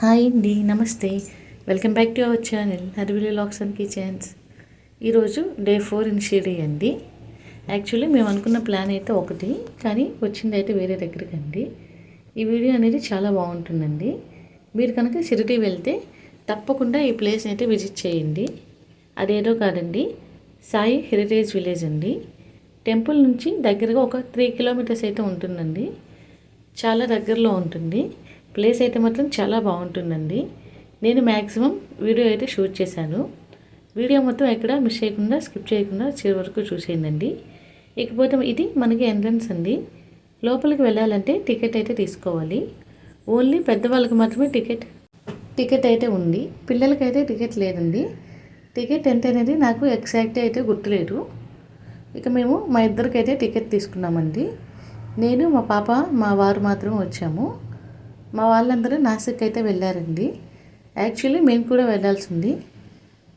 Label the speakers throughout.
Speaker 1: Hi అండి నమస్తే. Welcome back to our channel Harivili vlogs and kitchens. ఈరోజు day four in Shirdi అండి. Actually మేము అనుకున్న ప్లాన్ అయితే ఒకటి కానీ వచ్చింది అయితే వేరే దగ్గరికి అండి ఈ వీడియో అనేది చాలా బాగుంటుందండి. మీరు కనుక షిరిడి వెళ్తే తప్పకుండా ఈ ప్లేస్ అయితే విజిట్ చేయండి. అదేదో కాదండి సాయి హెరిటేజ్ విలేజ్ అండి. టెంపుల్ నుంచి దగ్గరగా ఒక త్రీ కిలోమీటర్స్ అయితే ఉంటుందండి. చాలా దగ్గరలో ఉంటుంది. ప్లేస్ అయితే మాత్రం చాలా బాగుంటుందండి. నేను మ్యాక్సిమం వీడియో అయితే షూట్ చేశాను. వీడియో మొత్తం ఎక్కడ మిస్ చేయకుండా స్కిప్ చేయకుండా చివరి వరకు చూసేయండి ఇకపోతే ఇది మనకి ఎంట్రన్స్ అండి. లోపలికి వెళ్ళాలంటే టికెట్ అయితే తీసుకోవాలి. ఓన్లీ పెద్దవాళ్ళకి మాత్రమే టికెట్ టికెట్ అయితే ఉంది. పిల్లలకైతే టికెట్ లేదండి. టికెట్ ఎంత అనేది నాకు ఎగ్జాక్ట్ అయితే గుర్తులేదు. ఇక మేము మా ఇద్దరికైతే టికెట్ తీసుకున్నామండి. నేను మా పాప మా వారు మాత్రం వచ్చాము. మా వాళ్ళందరూ నాసిక్ అయితే వెళ్ళారండి. యాక్చువల్లీ మేము కూడా వెళ్ళాల్సింది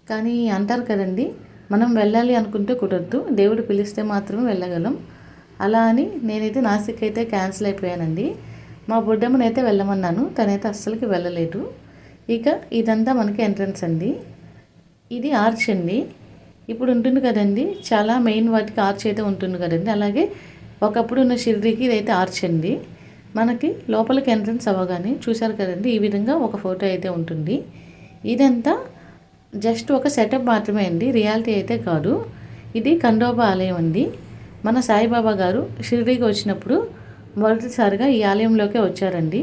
Speaker 1: కానీ అంటారు కదండి మనం వెళ్ళాలి అనుకుంటే కుదరదు. దేవుడు పిలిస్తే మాత్రమే వెళ్ళగలం. అలా అని నేనైతే నాసిక్ అయితే క్యాన్సిల్ అయిపోయానండి. మా బుడ్డమ్మనైతే వెళ్ళమన్నాను తనైతే అస్సలకి వెళ్ళలేదు. ఇక ఇదంతా మనకి ఎంట్రన్స్ అండి. ఇది ఆర్చ్ అండి. ఇప్పుడు ఉంటుంది కదండి చాలా మెయిన్ వాటికి ఆర్చ్ అయితే ఉంటుంది కదండి. అలాగే ఒకప్పుడు ఉన్న షిరిడీకి ఇదైతే ఆర్చ్ అండి. మనకి లోపలికి ఎంట్రన్స్ అవ్వగానే చూశారు కదండి ఈ విధంగా ఒక ఫోటో అయితే ఉంటుంది. ఇదంతా జస్ట్ ఒక సెటప్ మాత్రమే అండి రియాలిటీ అయితే కాదు. ఇది కండోబా ఆలయం అండి. మన సాయిబాబా గారు షిరిడీకి వచ్చినప్పుడు మొదటిసారిగా ఈ ఆలయంలోకే వచ్చారండి.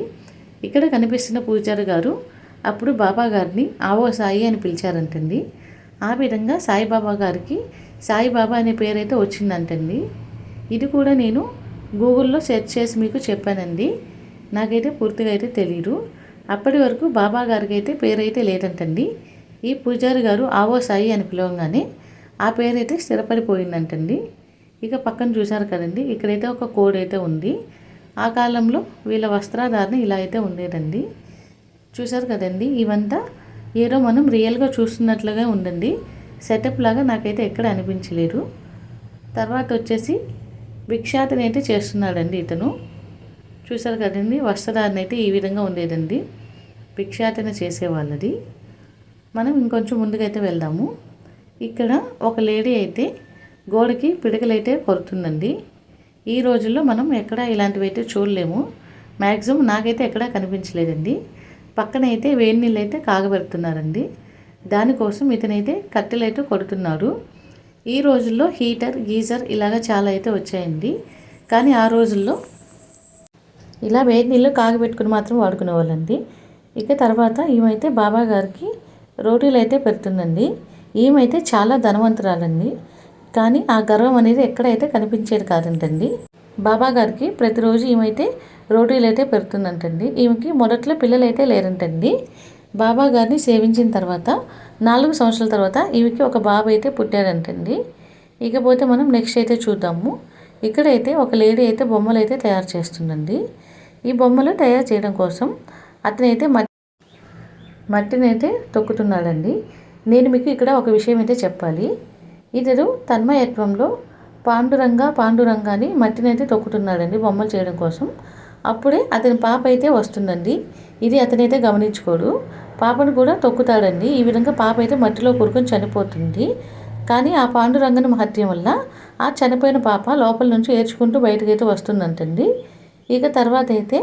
Speaker 1: ఇక్కడ కనిపిస్తున్న పూజారి గారు అప్పుడు బాబా గారిని ఆవో సాయి అని పిలిచారంటండి. ఆ విధంగా సాయిబాబా గారికి సాయిబాబా అనే పేరైతే వచ్చిందంటండి. ఇది కూడా నేను గూగుల్లో సెర్చ్ చేసి మీకు చెప్పానండి. నాకైతే పూర్తిగా అయితే తెలియదు అప్పటి వరకు బాబా గారికి అయితే పేరైతే లేదంటండి. ఈ పూజారి గారు ఆవో సాయి అని పిలవగానే ఆ పేరు అయితే స్థిరపడిపోయిందంటండి. ఇక పక్కన చూశారు కదండి ఇక్కడైతే ఒక కోడ్ అయితే ఉంది. ఆ కాలంలో వీళ్ళ వస్త్రాధారణ ఇలా అయితే ఉండేదండి. చూశారు కదండి ఇవంతా ఏదో మనం రియల్గా చూస్తున్నట్లుగా ఉందండి. సెటప్ లాగా నాకైతే ఎక్కడ అనిపించలేదు. తర్వాత వచ్చేసి భిక్షాటన అయితే చేస్తున్నాడండి ఇతను. చూసారు కదండి వస్త్రధారణ అయితే ఈ విధంగా ఉండేదండి. భిక్షాటన చేసేవాళ్ళది. మనం ఇంకొంచెం ముందుకైతే వెళ్దాము. ఇక్కడ ఒక లేడీ అయితే గోడకి పిడకలైతే కొడుతుందండి ఈ రోజుల్లో మనం ఎక్కడ ఇలాంటివి అయితే చూడలేము. మ్యాక్సిమం నాకైతే ఎక్కడా కనిపించలేదండి. పక్కన అయితే వేడి నీళ్ళు అయితే కాగబెడుతున్నారండి. దానికోసం ఇతనైతే కట్టెలైతే కొడుతున్నాడు. ఈ రోజుల్లో హీటర్ గీజర్ ఇలాగ చాలా అయితే వచ్చాయండి. కానీ ఆ రోజుల్లో ఇలా వేడి నీళ్ళు కాగబెట్టుకుని మాత్రం వాడుకునే వాళ్ళండి ఇక తర్వాత ఈమెతే బాబా గారికి రోటీలు అయితే పెడుతుందండి. ఈమెతే చాలా ధనవంతురాలండి. కానీ ఆ గర్వం అనేది ఎక్కడైతే కనిపించేది కాదంటండి. బాబా గారికి ప్రతిరోజు ఈమెతే రోటీలు అయితే పెడుతుందంటండి. ఈమెకి మొదట్లో పిల్లలు అయితే లేరంటండి. బాబా గారిని సేవించిన తర్వాత నాలుగు సంవత్సరాల తర్వాత ఈమెకి ఒక బాబు అయితే పుట్టాడంటండి. ఇకపోతే మనం నెక్స్ట్ అయితే చూద్దాము. ఇక్కడైతే ఒక లేడీ అయితే బొమ్మలు అయితే తయారు చేస్తుందండి. ఈ బొమ్మలు తయారు చేయడం కోసం అతనైతే మట్టి మట్టినైతే తొక్కుతున్నాడండి. నేను మీకు ఇక్కడ ఒక విషయం అయితే చెప్పాలి. ఇతడు తన్మయత్వంలో పాండురంగ పాండురంగ అని మట్టినైతే తొక్కుతున్నాడండి బొమ్మలు చేయడం కోసం. అప్పుడే అతని పాప అయితే వస్తుందండి. ఇది అతనైతే గమనించుకోడు. పాపను కూడా తొక్కుతాడండి. ఈ విధంగా పాప అయితే మట్టిలో కూరుకొని చనిపోతుంది. కానీ ఆ పాండురంగని మహత్యం వల్ల ఆ చనిపోయిన పాప లోపల నుంచి ఏడ్చుకుంటూ బయటకైతే వస్తుందంటండి. ఇక తర్వాత అయితే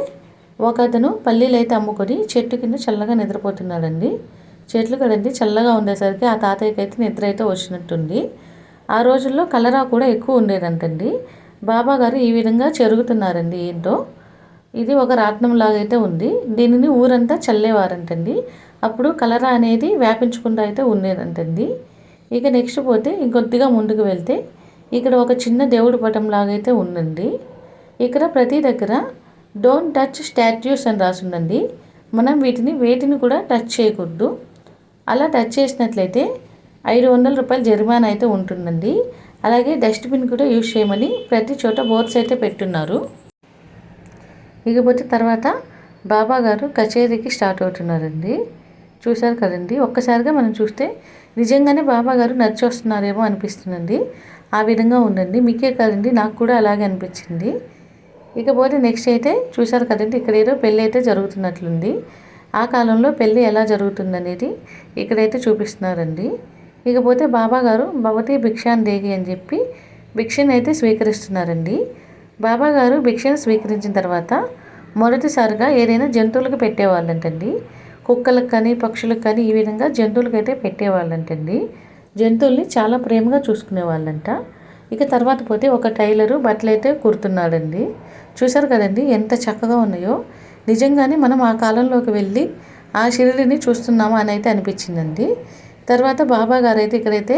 Speaker 1: ఒక అతను పల్లీలు అయితే అమ్ముకొని చెట్టు కింద చల్లగా నిద్రపోతున్నాడండి. చెట్లు కదండి చల్లగా ఉండేసరికి ఆ తాతయ్యకి అయితే నిద్ర అయితే వచ్చినట్టుంది. ఆ రోజుల్లో కలరా కూడా ఎక్కువ ఉండేదంటండి. బాబా గారు ఈ విధంగా చెరుగుతున్నారండి ఏంటో. ఇది ఒక రాట్నం లాగైతే ఉంది. దీనిని ఊరంతా చల్లేవారంటండి. అప్పుడు కలరా అనేది వ్యాపించకుండా అయితే ఉండేదంటండి. ఇక నెక్స్ట్ పోతే ఇంకొద్దిగా ముందుకు వెళ్తే ఇక్కడ ఒక చిన్న దేవుడి పటం లాగైతే ఉందండి. ఇక్కడ ప్రతి దగ్గర డోంట్ టచ్ స్టాట్యూస్ అని రాసుందండి. మనం వీటిని వేటిని కూడా టచ్ చేయకూడదు. అలా టచ్ చేసినట్లయితే ఐదు వందల రూపాయల జరిమానా అయితే ఉంటుందండి. అలాగే డస్ట్బిన్ కూడా యూజ్ చేయమని ప్రతి చోట బోర్డ్స్ అయితే పెట్టున్నారు. ఇకపోతే తర్వాత బాబా గారు కచేరీకి స్టార్ట్ అవుతున్నారండి. చూశారు కదండి? ఒక్కసారిగా మనం చూస్తే నిజంగానే బాబా గారు నడిచి వస్తున్నారేమో అనిపిస్తుందండి. ఆ విధంగా ఉందండి. మీకే కాదండి నాకు కూడా అలాగే అనిపించింది. ఇకపోతే నెక్స్ట్ అయితే చూశారు కదండి ఇక్కడ ఏదో పెళ్ళి అయితే జరుగుతున్నట్లుంది. ఆ కాలంలో పెళ్ళి ఎలా జరుగుతుందనేది ఇక్కడైతే చూపిస్తున్నారండి. ఇకపోతే బాబా గారు భవతి భిక్షాన్ దేగి అని చెప్పి భిక్షను అయితే స్వీకరిస్తున్నారండి. బాబా గారు భిక్షను స్వీకరించిన తర్వాత మొదటిసారిగా ఏదైనా జంతువులకు పెట్టేవాళ్ళంటండి. కుక్కలకు కానీ పక్షులకు కానీ ఈ విధంగా జంతువులకు అయితే పెట్టేవాళ్ళంటండి. జంతువుల్ని చాలా ప్రేమగా చూసుకునేవాళ్ళంట. ఇక తర్వాత పోతే ఒక టైలరు బట్టలు అయితే కుడుతున్నాడండి. చూసారు కదండి ఎంత చక్కగా ఉన్నాయో. నిజంగానే మనం ఆ కాలంలోకి వెళ్ళి ఆ షిరిడిని చూస్తున్నామా అని అయితే అనిపించిందండి. తర్వాత బాబా గారు అయితే ఇక్కడైతే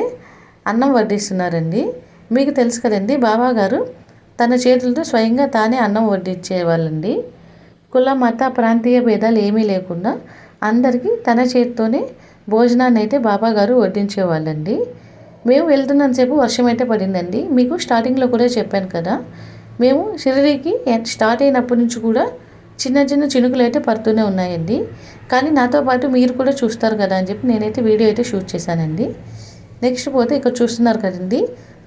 Speaker 1: అన్నం వడ్డిస్తున్నారండి. మీకు తెలుసు కదండి బాబా గారు తన చేతులతో స్వయంగా తానే అన్నం వడ్డించేవాళ్ళండి. కుల మత ప్రాంతీయ భేదాలు ఏమీ లేకుండా అందరికీ తన చేతితోనే భోజనాన్ని అయితే బాబాగారు వడ్డించేవాళ్ళండి. మేము వెళ్తున్నంతసేపు వర్షం అయితే పడిందండి. మీకు స్టార్టింగ్లో కూడా చెప్పాను కదా. మేము షిరిడీకి స్టార్ట్ అయినప్పటి నుంచి కూడా చిన్న చిన్న చినుకులు అయితే పడుతూనే ఉన్నాయండి. కానీ నాతో పాటు మీరు కూడా చూస్తారు కదా అని చెప్పి నేనైతే వీడియో అయితే షూట్ చేశానండి. నెక్స్ట్ పోతే ఇక్కడ చూస్తున్నారు కదండి.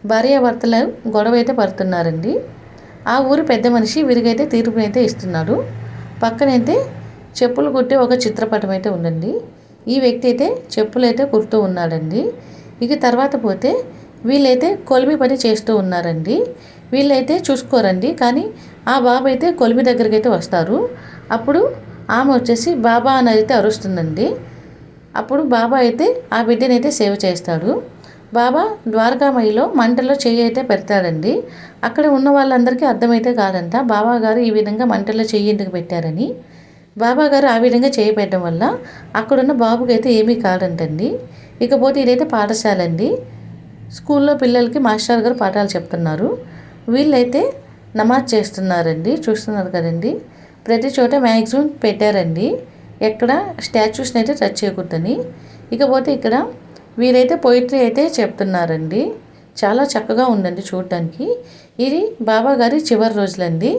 Speaker 1: భార్యాభర్తలు గొడవ అయితే పడుతున్నారండి. ఆ ఊరు పెద్ద మనిషి వీరికైతే తీర్పునైతే ఇస్తున్నాడు. పక్కనైతే చెప్పులు కుట్టే ఒక చిత్రపటం అయితే ఉందండి. ఈ వ్యక్తి అయితే చెప్పులు అయితే కుడుతూ ఉన్నాడండి. ఇక తర్వాత పోతే వీళ్ళైతే కొలిమి పని చేస్తూ ఉన్నారండి. వీళ్ళైతే చూసుకోరండి. కానీ ఆ బాబు అయితే కొలిమి దగ్గరికి అయితే వస్తారు. అప్పుడు ఆమె వచ్చేసి బాబా అని అయితే అరుస్తుందండి. అప్పుడు బాబా అయితే ఆ బిడ్డనైతే సేవ చేస్తాడు. బాబా ద్వారకామయిలో మంటలో చెయ్యి అయితే పెడతాడండి. అక్కడ ఉన్న వాళ్ళందరికీ అర్థమైతే కాదంట బాబా గారు ఈ విధంగా మంటలో చెయ్యి ఎందుకు పెట్టారని. బాబా గారు ఆ విధంగా చేయి పెట్టడం వల్ల అక్కడున్న బాబుకి అయితే ఏమీ కాదంటండి. ఇకపోతే ఇదైతే పాఠశాల అండి స్కూల్లో పిల్లలకి మాస్టర్ గారు పాఠాలు చెప్తున్నారు. వీళ్ళైతే నమాజ్ చేస్తున్నారండి చూస్తున్నారు కదండి. ప్రతి చోట మ్యాక్సిమం పెట్టారండి. ఎక్కడ స్టాచ్యూస్ని అయితే టచ్ చేయకూడదని. ఇకపోతే ఇక్కడ వీరైతే పోయిట్రీ అయితే చెప్తున్నారండి. చాలా చక్కగా ఉందండి చూడటానికి ఇది బాబా గారి చివరి రోజులండి.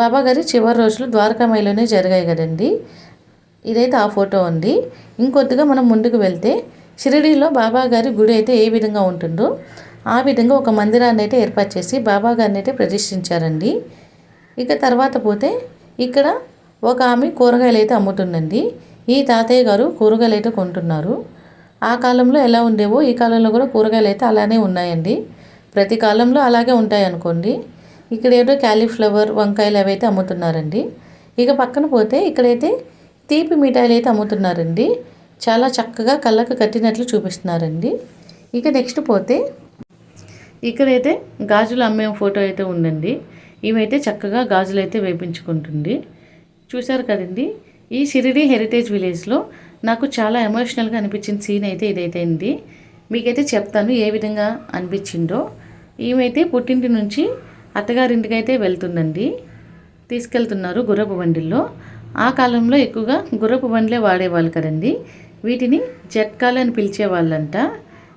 Speaker 1: బాబా గారి చివరి రోజులు ద్వారకామాయిలోనే జరిగాయి కదండి. ఇదైతే ఆ ఫోటో ఉంది ఇంకొద్దిగా మనం ముందుకు వెళ్తే షిరిడీలో బాబా గారి గుడి అయితే ఏ విధంగా ఉంటుందో ఆ విధంగా ఒక మందిరాన్ని అయితే ఏర్పాటు చేసి బాబా గారిని అయితే ప్రతిష్ఠించారండి. ఇక తర్వాత పోతే ఇక్కడ ఒక ఆమె కూరగాయలు అయితే అమ్ముతుందండి. ఈ తాతయ్య గారు కూరగాయలు అయితే కొంటున్నారు. ఆ కాలంలో ఎలా ఉండేవో ఈ కాలంలో కూడా కూరగాయలు అయితే అలానే ఉన్నాయండి. ప్రతి కాలంలో అలాగే ఉంటాయి అనుకోండి. ఇక్కడ ఏదో క్యాలీఫ్లవర్ వంకాయలు అవి అయితే అమ్ముతున్నారండి. ఇక పక్కన పోతే ఇక్కడైతే తీపి మిఠాయిలు అయితే అమ్ముతున్నారండి. చాలా చక్కగా కళ్ళకు కట్టినట్లు చూపిస్తున్నారండి. ఇక నెక్స్ట్ పోతే ఇక్కడైతే గాజులు అమ్మే ఫోటో అయితే ఉందండి. ఇవైతే చక్కగా గాజులు అయితే వేపించుకుంటుంది. చూశారు కదండి? ఈ షిరిడి హెరిటేజ్ విలేజ్లో నాకు చాలా ఎమోషనల్గా అనిపించిన సీన్ అయితే ఇదైతే అండి. మీకైతే చెప్తాను ఏ విధంగా అనిపించిందో. ఈమెయితే పుట్టింటి నుంచి అత్తగారింటికి అయితే వెళ్తుందండి. తీసుకెళ్తున్నారు గుర్రపు బండిల్లో. ఆ కాలంలో ఎక్కువగా గుర్రపు బండ్లే వాడేవాళ్ళు కదండి. వీటిని జట్కాలు అని పిలిచేవాళ్ళంట.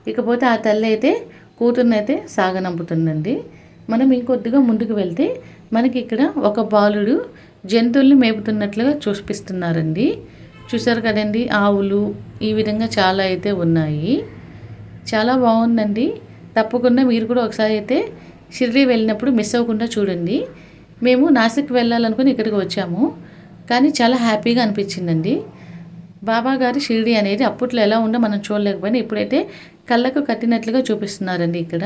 Speaker 1: ఇకపోతే ఆ తల్లి అయితే కూతురునైతే సాగనంపుతుందండి. మనం ఇంకొద్దిగా ముందుకు వెళ్తే మనకి ఇక్కడ ఒక బాలుడు జంతువుల్ని మేపుతున్నట్లుగా చూపిస్తున్నారండి. చూసారు కదండి ఆవులు ఈ విధంగా చాలా అయితే ఉన్నాయి. చాలా బాగుందండి. తప్పకుండా మీరు కూడా ఒకసారి అయితే షిరిడి వెళ్ళినప్పుడు మిస్ అవ్వకుండా చూడండి. మేము నాసిక్ వెళ్ళాలనుకుని ఇక్కడికి వచ్చాము. కానీ చాలా హ్యాపీగా అనిపించిందండి. బాబా గారి షిరిడి అనేది అప్పట్లో ఎలా ఉందో మనం చూడలేకపోయినా ఇప్పుడైతే కళ్ళకు కట్టినట్లుగా చూపిస్తున్నారండి ఇక్కడ.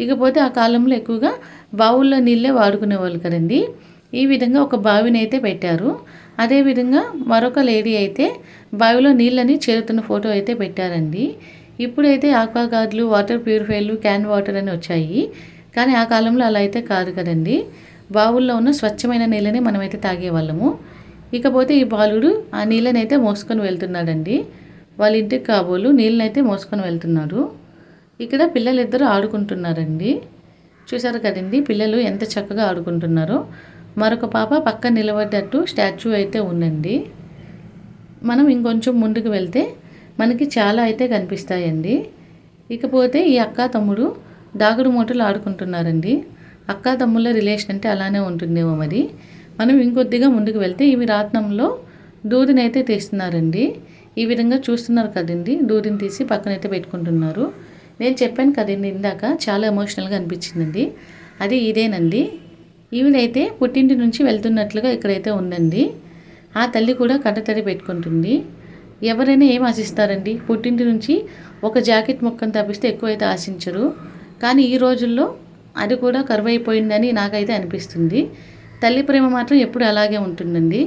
Speaker 1: ఇకపోతే ఆ కాలంలో ఎక్కువగా బావుల్లో నీళ్ళే వాడుకునేవాళ్ళు కదండి. ఈ విధంగా ఒక బావిని అయితే పెట్టారు. అదేవిధంగా మరొక లేడీ అయితే బావిలో నీళ్ళని చేరుతున్న ఫోటో అయితే పెట్టారండి. ఇప్పుడైతే ఆక్వా గార్డులు వాటర్ ప్యూరిఫైర్లు క్యాన్ వాటర్ అని వచ్చాయి. కానీ ఆ కాలంలో అలా అయితే కాదు కదండి. బావుల్లో ఉన్న స్వచ్ఛమైన నీళ్ళని మనమైతే తాగేవాళ్ళము. ఇకపోతే ఈ బాలుడు ఆ నీళ్ళనైతే మోసుకొని వెళ్తున్నాడండి. వాళ్ళ ఇంటికి కాబోలు నీళ్ళనైతే మోసుకొని వెళ్తున్నాడు ఇక్కడ పిల్లలు ఇద్దరు ఆడుకుంటున్నారండి. చూసారు కదండి పిల్లలు ఎంత చక్కగా ఆడుకుంటున్నారో. మరొక పాప పక్కన నిలబడ్డట్టు స్టాచ్యూ అయితే ఉందండి. మనం ఇంకొంచెం ముందుకు వెళ్తే మనకి చాలా అయితే కనిపిస్తాయండి. ఇకపోతే ఈ అక్క తమ్ముడు దాగుడు మూటలు ఆడుకుంటున్నారండి. అక్క తమ్ముళ్ళ రిలేషన్ అంటే అలానే ఉంటుందేమో మరి. మనం ఇంకొద్దిగా ముందుకు వెళ్తే ఇవి రాత్నంలో దూదిని అయితే తీస్తున్నారండి. ఈ విధంగా చూస్తున్నారు కదండి దూదిని తీసి పక్కనైతే పెట్టుకుంటున్నారు. నేను చెప్పాను కదండి ఇందాక చాలా ఎమోషనల్గా అనిపించిందండి. అది ఇదేనండి. ఈవిడైతే పుట్టింటి నుంచి వెళ్తున్నట్లుగా ఇక్కడైతే ఉందండి. ఆ తల్లి కూడా కట్టతడి పెట్టుకుంటుంది. ఎవరైనా ఏం ఆశిస్తారండి? పుట్టింటి నుంచి ఒక జాకెట్ మొక్కను తప్పిస్తే ఎక్కువైతే ఆశించరు. కానీ ఈ రోజుల్లో అది కూడా కరువైపోయిందని నాకైతే అనిపిస్తుంది. తల్లి ప్రేమ మాత్రం ఎప్పుడు అలాగే ఉంటుందండి.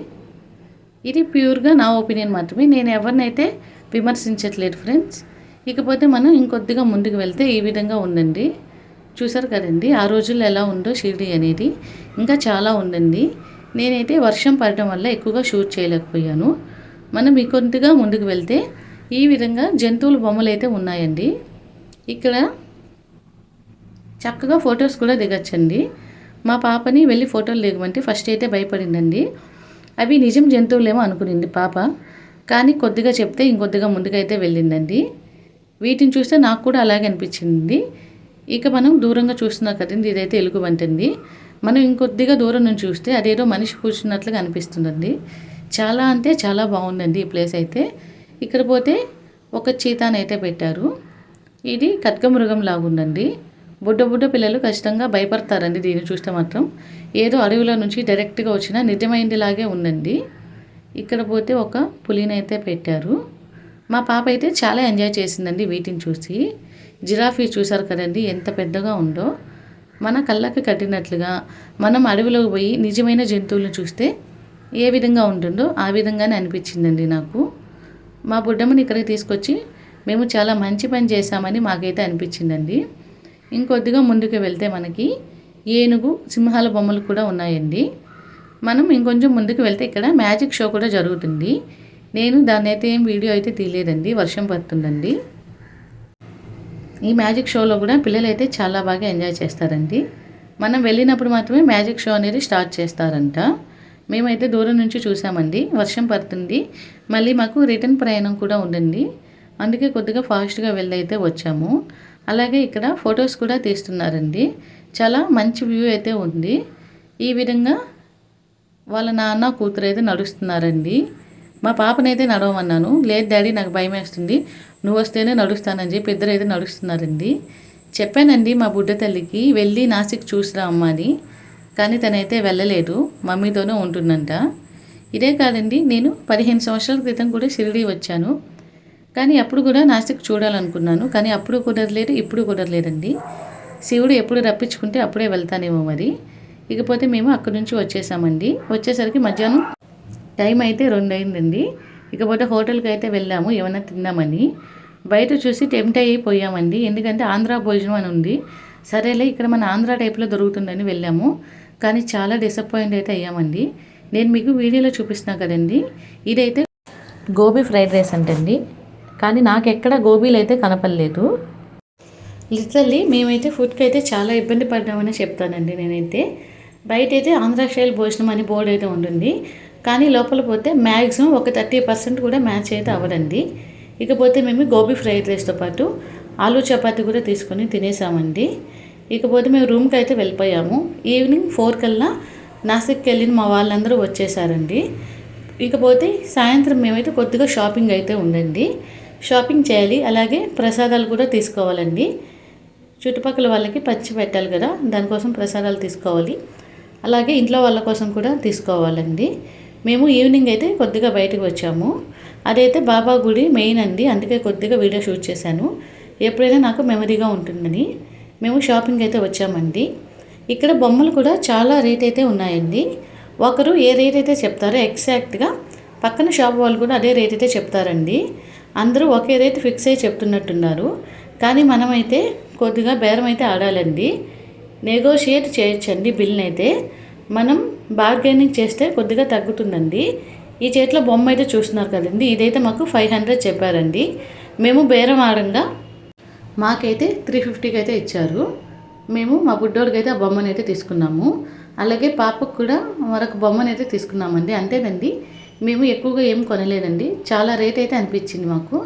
Speaker 1: ఇది ప్యూర్గా నా ఒపీనియన్ మాత్రమే. నేను ఎవరినైతే విమర్శించట్లేదు ఫ్రెండ్స్ ఇకపోతే మనం ఇంకొద్దిగా ముందుకు వెళ్తే ఈ విధంగా ఉందండి. చూసారు కదండి ఆ రోజుల్లో ఎలా ఉందో షిరిడి అనేది. ఇంకా చాలా ఉందండి. నేనైతే వర్షం పడటం వల్ల ఎక్కువగా షూట్ చేయలేకపోయాను. మనం ఇంకొద్దిగా ముందుకు వెళ్తే ఈ విధంగా జంతువుల బొమ్మలు అయితే ఉన్నాయండి. ఇక్కడ చక్కగా ఫొటోస్ కూడా దిగచ్చండి. మా పాపని వెళ్ళి ఫోటోలు దిగమంటే ఫస్ట్ అయితే భయపడిందండి. అవి నిజం జంతువులేమో అనుకునింది పాప. కానీ కొద్దిగా చెప్తే ఇంకొద్దిగా ముందుకైతే వెళ్ళిందండి. వీటిని చూస్తే నాకు కూడా అలాగే అనిపించింది. ఇక మనం దూరంగా చూస్తున్నాం కదండి ఇదైతే ఎలుగుబంటుంది మనం ఇంకొద్దిగా దూరం నుంచి చూస్తే అదేదో మనిషి కూర్చున్నట్లుగా అనిపిస్తుందండి. చాలా అంటే చాలా బాగుందండి ఈ ప్లేస్ అయితే. ఇక్కడ పోతే ఒక చీతానైతే పెట్టారు. ఇది ఖడ్గమృగం లాగుందండి. బుడ్డ బుడ్డ పిల్లలు ఖచ్చితంగా భయపడతారండి దీన్ని చూస్తే మాత్రం. ఏదో అడవిలో నుంచి డైరెక్ట్గా వచ్చిన నిజమైందిలాగే ఉందండి. ఇక్కడ పోతే ఒక పులినైతే పెట్టారు. మా పాప అయితే చాలా ఎంజాయ్ చేసిందండి వీటిని చూసి. జిరాఫీ చూసారు కదండి ఎంత పెద్దగా ఉందో. మన కళ్ళకి కట్టినట్లుగా మనం అడవిలోకి పోయి నిజమైన జంతువులను చూస్తే ఏ విధంగా ఉంటుందో ఆ విధంగానే అనిపించిందండి నాకు. మా బుడ్డమ్మని ఇక్కడికి తీసుకొచ్చి మేము చాలా మంచి పని చేశామని మాకైతే అనిపించిందండి. ఇంకొద్దిగా ముందుకు వెళ్తే మనకి ఏనుగు సింహాల బొమ్మలు కూడా ఉన్నాయండి. మనం ఇంకొంచెం ముందుకు వెళ్తే ఇక్కడ మ్యాజిక్ షో కూడా జరుగుతుంది. నేను దాన్ని అయితే ఏం వీడియో అయితే తీయలేదండి వర్షం పడుతుందండి. ఈ మ్యాజిక్ షోలో కూడా పిల్లలు అయితే చాలా బాగా ఎంజాయ్ చేస్తారండి. మనం వెళ్ళినప్పుడు మాత్రమే మ్యాజిక్ షో అనేది స్టార్ట్ చేస్తారంట. మేమైతే దూరం నుంచి చూసామండి. వర్షం పడుతుంది. మళ్ళీ మాకు రిటర్న్ ప్రయాణం కూడా ఉండండి అందుకే కొద్దిగా ఫాస్ట్గా వెళ్ళైతే వచ్చాము. అలాగే ఇక్కడ ఫొటోస్ కూడా తీస్తున్నారండి. చాలా మంచి వ్యూ అయితే ఉంది. ఈ విధంగా వాళ్ళ నాన్న కూతురు అయితే నడుస్తున్నారండి. మా పాపనైతే నడవమన్నాను. లేదు డాడీ నాకు భయం వేస్తుంది నువ్వు వస్తేనే నడుస్తానని చెప్పి ఇద్దరు అయితే నడుస్తున్నారండి. చెప్పానండి మా బుడ్డ తల్లికి వెళ్ళి నాసిక్ చూసిరా అమ్మ అని. కానీ తనైతే వెళ్ళలేదు మమ్మీతోనే ఉంటుందంట. ఇదే కాదండి నేను పదిహేను సంవత్సరాల క్రితం కూడా షిరిడి వచ్చాను. కానీ అప్పుడు కూడా నాసిక్ చూడాలనుకున్నాను. కానీ అప్పుడు కుదరలేదు ఇప్పుడు కుదరలేదండి. శివుడు ఎప్పుడు రప్పించుకుంటే అప్పుడే వెళ్తానేమో మరి. ఇకపోతే మేము అక్కడి నుంచి వచ్చేసామండి. వచ్చేసరికి మధ్యాహ్నం టైం అయితే రెండు అయిందండి ఇకపోతే హోటల్కి అయితే వెళ్ళాము ఏమైనా తిన్నామని. బయట చూసి టెంప్ట్ అయిపోయామండి ఎందుకంటే ఆంధ్ర భోజనం అని ఉంది. సరేలే ఇక్కడ మన ఆంధ్ర టైప్లో దొరుకుతుందని వెళ్ళాము. కానీ చాలా డిసప్పాయింట్ అయితే అయ్యామండి. నేను మీకు వీడియోలో చూపిస్తున్నా కదండి. ఇదైతే గోబీ ఫ్రైడ్ రైస్ అంటండి. కానీ నాకు ఎక్కడ గోబీలు అయితే కనపడలేదు. లిటరల్లీ మేమైతే ఫుడ్కి అయితే చాలా ఇబ్బంది పడ్డామని చెప్తానండి నేనైతే. బయట అయితే ఆంధ్ర స్టైల్ భోజనం అని బోర్డు అయితే ఉంటుంది. కానీ లోపల పోతే మ్యాక్సిమం ఒక థర్టీ పర్సెంట్ కూడా మ్యాచ్ అయితే అవ్వదండి. ఇకపోతే మేము గోబీ ఫ్రైడ్ రైస్తో పాటు ఆలూ చపాతి కూడా తీసుకొని తినేసామండి. ఇకపోతే మేము రూమ్కి అయితే వెళ్ళిపోయాము. ఈవినింగ్ ఫోర్ కల్లా నాసిక్కి వెళ్ళిన మా వాళ్ళందరూ వచ్చేసారండి. ఇకపోతే సాయంత్రం మేమైతే కొద్దిగా షాపింగ్ అయితే ఉండండి షాపింగ్ చేయాలి అలాగే ప్రసాదాలు కూడా తీసుకోవాలండి. చుట్టుపక్కల వాళ్ళకి పచ్చి పెట్టాలి కదా దానికోసం ప్రసాదాలు తీసుకోవాలి. అలాగే ఇంట్లో వాళ్ళ కోసం కూడా తీసుకోవాలండి. మేము ఈవినింగ్ అయితే కొద్దిగా బయటకు వచ్చాము. అదైతే బాబా గుడి మెయిన్ అండి. అందుకే కొద్దిగా వీడియో షూట్ చేశాను. ఎప్పుడైనా నాకు మెమరీగా ఉంటుందని. మేము షాపింగ్ అయితే వచ్చామండి. ఇక్కడ బొమ్మలు కూడా చాలా రేట్ అయితే ఉన్నాయండి. ఒకరు ఏ రేట్ అయితే చెప్తారో ఎగ్జాక్ట్గా పక్కన షాప్ వాళ్ళు కూడా అదే రేట్ అయితే చెప్తారండి. అందరూ ఒకే రేట్ ఫిక్స్ అయ్యి చెప్తున్నట్టున్నారు. కానీ మనమైతే కొద్దిగా బేరం అయితే ఆడాలండి. నెగోషియేట్ చేయొచ్చండి బిల్ని అయితే. మనం బార్గెనింగ్ చేస్తే కొద్దిగా తగ్గుతుందండి. ఈ చేతిలో బొమ్మ అయితే చూస్తున్నారు కదండి. ఇదైతే మాకు ఫైవ్ హండ్రెడ్ చెప్పారండి. మేము బేరం ఆడంగా మాకైతే త్రీ ఫిఫ్టీకి అయితే ఇచ్చారు. మేము మా బుడ్డోడికి అయితే ఆ బొమ్మను అయితే తీసుకున్నాము. అలాగే పాపకు కూడా మరొక బొమ్మను అయితే తీసుకున్నామండి. అంతేనండి. మేము ఎక్కువగా ఏం కొనలేదండి. చాలా రేట్ అయితే అనిపించింది మాకు.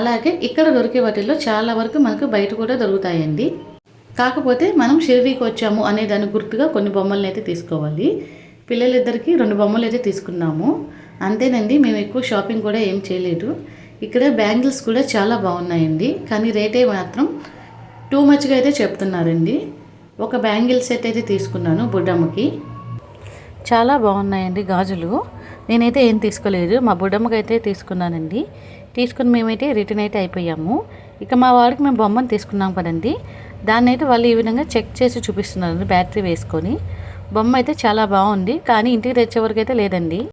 Speaker 1: అలాగే ఇక్కడ దొరికే వాటిల్లో చాలా వరకు మనకు బయట కూడా దొరుకుతాయండి. కాకపోతే మనం షిరిడీకి వచ్చాము అనే దాని గుర్తుగా కొన్ని బొమ్మలను అయితే తీసుకోవాలి. పిల్లలిద్దరికి రెండు బొమ్మలు అయితే తీసుకున్నాము. అంతేనండి మేము ఎక్కువ షాపింగ్ కూడా ఏం చేయలేదు. ఇక్కడ బ్యాంగిల్స్ కూడా చాలా బాగున్నాయండి. కానీ రేటే మాత్రం టూ మచ్గా అయితే చెప్తున్నారండి. ఒక బ్యాంగిల్ సెట్ అయితే తీసుకున్నాను బుడ్డమ్మకి. చాలా బాగున్నాయండి గాజులు. నేనైతే ఏం తీసుకోలేదు. మా బుడ్డమ్మకి అయితే తీసుకున్నానండి. తీసుకుని మేమైతే రిటర్న్ అయితే అయిపోయాము. ఇక మా వాడికి మేము బొమ్మను తీసుకున్నాం కదండి. దాన్ని అయితే వాళ్ళు ఈ విధంగా చెక్ చేసి చూపిస్తున్నారు బ్యాటరీ వేసుకొని. బొమ్మ అయితే చాలా బాగుంది కానీ ఇంటికి తెచ్చే వరకు అయితే లేదండి.